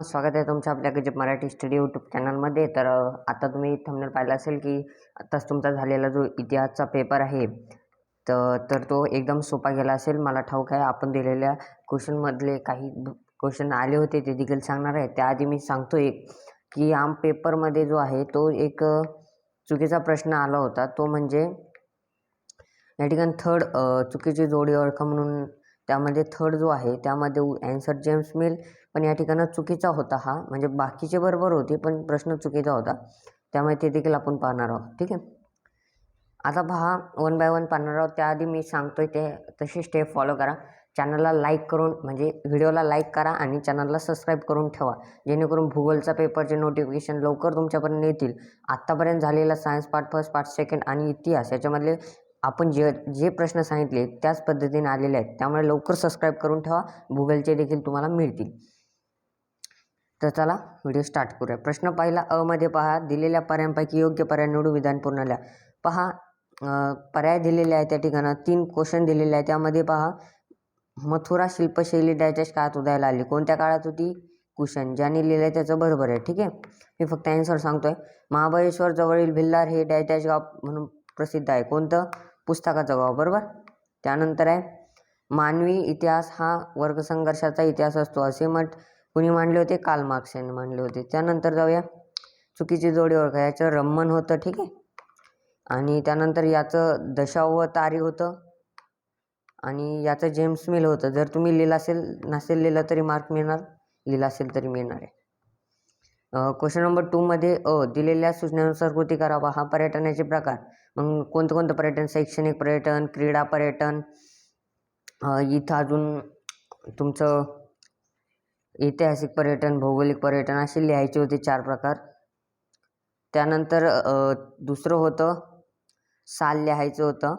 स्वागत आहे तुमचं आपल्या गजब मराठी स्टडी यूट्यूब चॅनलमध्ये तर आता तुम्ही थंबनेल पाहिला असेल की आत्ताच तुमचा झालेला जो इतिहासचा पेपर आहे तर तर तो एकदम सोपा गेला असेल. मला ठाऊक आहे आपण दिलेल्या क्वेश्चनमधले काही क्वेश्चन आले होते ते देखील सांगणार आहे. त्याआधी मी सांगतो एक की आम पेपरमध्ये जो आहे तो एक चुकीचा प्रश्न आला होता. तो म्हणजे या ठिकाणी थर्ड चुकीची जोडी ओळखा म्हणून त्यामध्ये थर्ड जो आहे त्यामध्ये ॲन्सर जेम्स मिल पण या ठिकाणी चुकीचा होता हा. म्हणजे बाकीचे बरोबर होते पण प्रश्न चुकीचा होता. त्यामुळे ते देखील आपण पाहणार आहोत. ठीक आहे? आता पहा वन बाय वन पाहणार आहोत. त्याआधी मी सांगतोय ते तसे स्टेप फॉलो करा. चॅनलला लाईक करून म्हणजे व्हिडिओला लाईक करा आणि चॅनलला सबस्क्राईब करून ठेवा. जेणेकरून भूगोलचा पेपरचे नोटिफिकेशन लवकर तुमच्यापर्यंत येतील. आत्तापर्यंत झालेला science part first part second आणि इतिहास याच्यामधले आपण जे जे प्रश्न सांगितले त्याच पद्धतीने आलेले आहेत. त्यामुळे लवकर सबस्क्राईब करून ठेवा. भूगोलचे देखील तुम्हाला मिळतील. तर चला व्हिडिओ स्टार्ट करूया. प्रश्न पहिला अमध्ये पहा दिलेल्या पर्यायांपैकी योग्य पर्याय निवडू विधान पूर्ण लिहा पहा पर्याय दिलेले आहे त्या ठिकाणं तीन क्वेश्चन दिलेले आहे त्यामध्ये पहा मथुरा शिल्पशैली डॅचेस काळात उदयाला आली. कोणत्या काळात होती? कुशन ज्याने लिहिलं आहे त्याचं बरोबर आहे ठीक आहे? मी फक्त ॲन्सर सांगतोय. महाबळेश्वर जवळील भिल्लार हे डॅश गाव म्हणून प्रसिद्ध आहे. कोणतं? पुस्तकाचं गाव बरोबर? त्यानंतर आहे मानवी इतिहास हा वर्गसंघर्षाचा इतिहास असतो. असे म्हट कुणी मांडले होते? काल मार्क्स यांनी मांडले होते. त्यानंतर जाऊया. चुकीची जोडी ओळखा. याचं रम्मन होतं ठीक आहे? आणि त्यानंतर याचं दशावतारी होतं. आणि याचं जेम्स मिल होतं. जर तुम्ही लिहिलं असेल नसेल लिहिलं तरी मार्क मिळणार. लिहिलं असेल तरी मिळणार आहे. क्वेश्चन नंबर टूमध्ये अ दिलेल्या सूचनेनुसार कृती करावा. हा पर्यटनाचे प्रकार. मग कोणतं कोणतं पर्यटन? शैक्षणिक पर्यटन क्रीडा पर्यटन. इथं अजून तुमचं ऐतिहासिक पर्यटन भौगोलिक पर्यटन असे लिहायचे होते चार प्रकार. त्यानंतर दुसरं होतं साल लिहायचं होतं.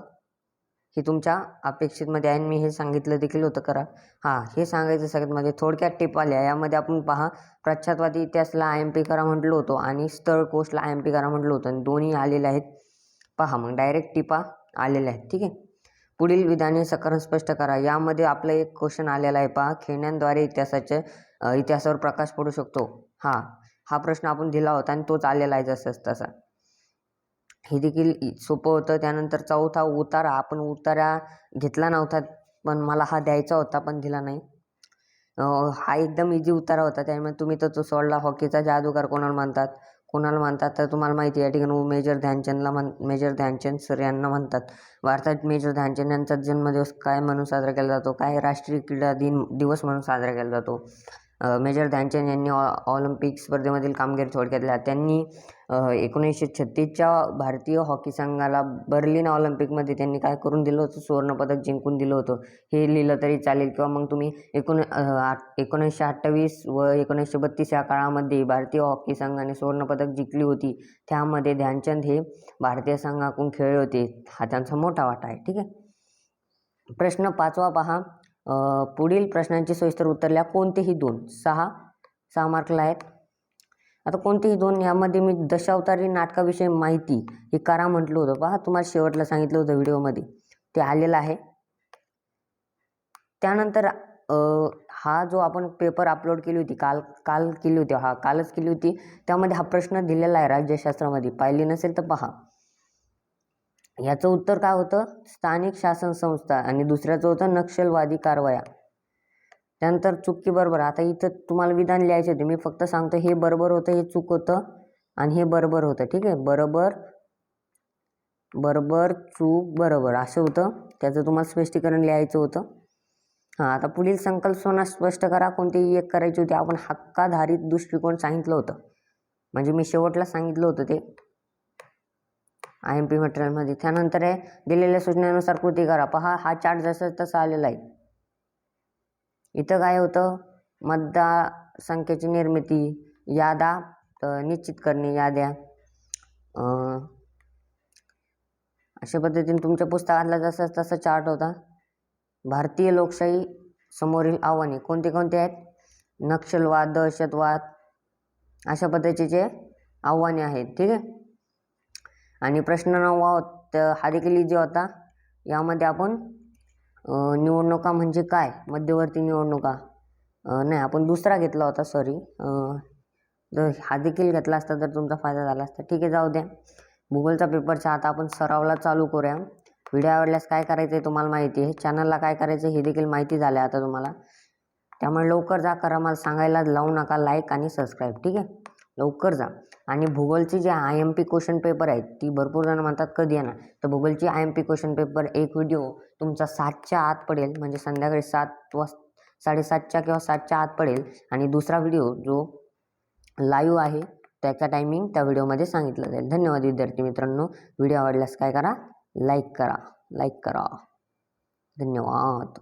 हे तुमच्या अपेक्षितमध्ये आहे आणि मी हे सांगितलं देखील होतं करा. हां हे सांगायचं सगळ्यात म्हणजे थोडक्यात टिप आल्या. यामध्ये आपण पहा प्रख्यातवादी इतिहासला आय एम पी करा म्हटलं होतं आणि स्थळ कोस्टला आय एम पी करा म्हटलं होतं. आणि दोन्ही आलेले आहेत. पहा मग डायरेक्ट टिपा आलेल्या आहेत. ठीक आहे? पुढील विधाने सकारण स्पष्ट करा. यामध्ये आपलं एक क्वेश्चन आलेला आहे पहा. खेळण्यांद्वारे इतिहासाचे इतिहासावर प्रकाश पडू शकतो. हा हा प्रश्न आपण दिला होता आणि तोच आलेला आहे जसंच तसा. हे देखील इ- सोपं होतं. त्यानंतर चौथा उतारा. आपण उतारा घेतला नव्हता पण मला हा द्यायचा होता पण दिला नाही. हा एकदम इझी उतारा होता. त्यामुळे तुम्ही तर तो सोडला. हॉकीचा जादूगार कोणाला म्हणतात? कोणाला म्हणतात तर तुम्हाला माहिती आहे या ठिकाणी मेजर ध्यानचंदला म्हण मेजर ध्यानचंद सर यांना म्हणतात. भारतात मेजर ध्यानचंद यांचा जन्मदिवस काय म्हणून साजरा केला जातो? काय राष्ट्रीय क्रीडा दिन दिवस म्हणून साजरा केला जातो? मेजर ध्यानचंद यांनी ऑ ऑलिम्पिक स्पर्धेमधील कामगिरी थोडक्यात लिहा त्यांनी एकोणीसशे छत्तीसच्या भारतीय हॉकी संघाला बर्लिन ऑलिम्पिकमध्ये त्यांनी काय करून दिलं होतं? सुवर्णपदक जिंकून दिलं होतं. हे लिहिलं तरी चालेल किंवा मग तुम्ही एकोण एकोणीसशे अठ्ठावीस व एकोणीसशे बत्तीस या काळामध्ये भारतीय हॉकी संघाने सुवर्णपदक जिंकली होती. त्यामध्ये ध्यानचंद हे भारतीय संघाकडून खेळले होते. हा त्यांचा मोठा वाटा आहे. ठीक आहे? प्रश्न पाचवा पहा. पुढील प्रश्नांची सविस्तर उत्तरल्या कोणतेही दोन? सहा. सहा मार्कला आहेत. आता कोणतेही दोन? यामध्ये मी दशावतारी नाटकाविषयी माहिती हे करा म्हटलं होतं. पहा तुम्हाला शेवटला सांगितलं होतं व्हिडिओमध्ये. ते आलेलं आहे. त्यानंतर हा जो आपण पेपर अपलोड केली होती काल काल केली होती हा कालच केली होती त्यामध्ये हा प्रश्न दिलेला आहे राज्यशास्त्रामध्ये. पाहिली नसेल तर पहा. याचं उत्तर काय होतं? स्थानिक शासन संस्था आणि दुसऱ्याचं होतं नक्षलवादी कारवाया. त्यानंतर चुकी बरोबर. आता इथं तुम्हाला विधान लिहायचे होते. मी फक्त सांगतो हे बरोबर होतं हे चूक होतं आणि हे बरोबर होतं. ठीक आहे? बरोबर बरोबर चूक बरोबर असं होतं. त्याचं तुम्हाला स्पष्टीकरण लिहायचं होतं. हां आता पुढील संकल्पना स्पष्ट करा. कोणतीही एक करायची होती. आपण हक्काधारित दृष्टिकोन सांगितलं होतं. म्हणजे मी शेवटला सांगितलं होतं ते. आय एम पी मटेरियलमध्ये त्यानंतर आहे दिलेल्या सूचनेनुसार कृती करा. पहा हा चार्ट जसं तसा आलेला आहे. इथं काय होतं? मतदारसंख्येची निर्मिती यादा निश्चित करणे याद्या. अशा पद्धतीने तुमच्या पुस्तकातला जसा तसा चार्ट होता. भारतीय लोकशाही समोरील आव्हाने कोणते कोणते आहेत? नक्षलवाद दहशतवाद अशा पद्धतीचे आव्हाने आहेत. ठीक आहे? आणि प्रश्न नववा होत- हा देखील इजी होता यामध्ये आपण निवडणुका म्हणजे काय? मध्यवर्ती निवडणुका. नाही आपण दुसरा घेतला होता सॉरी जर हा देखील घेतला असता तर तुमचा फायदा झाला असता. ठीक आहे जाऊ द्या. भूगोलचा पेपरचा आता आपण सरावला चालू करूया. व्हिडिओ आवडल्यास काय करायचं आहे तुम्हाला माहिती आहे. चॅनलला काय करायचं हे देखील माहिती झालं आता तुम्हाला. त्यामुळे लवकर जा करा. मला सांगायला लावू नका लाईक आणि सबस्क्राईब ठीक आहे? लवकर जा. आणि भूगोलचे जे I M P question paper आहेत ती भरपूर जण म्हणतात कधी येणार? तर भूगोलची I M P question paper एक व्हिडिओ तुमचा सातच्या आत पडेल म्हणजे संध्याकाळी सात वाज साडेसातच्या किंवा सातच्या आत पडेल. आणि दुसरा व्हिडिओ जो लाईव्ह आहे त्याचा टायमिंग त्या व्हिडिओमध्ये सांगितलं जाईल. धन्यवाद विद्यार्थी मित्रांनो. व्हिडिओ आवडल्यास काय करा? लाईक करा. लाईक करा. धन्यवाद.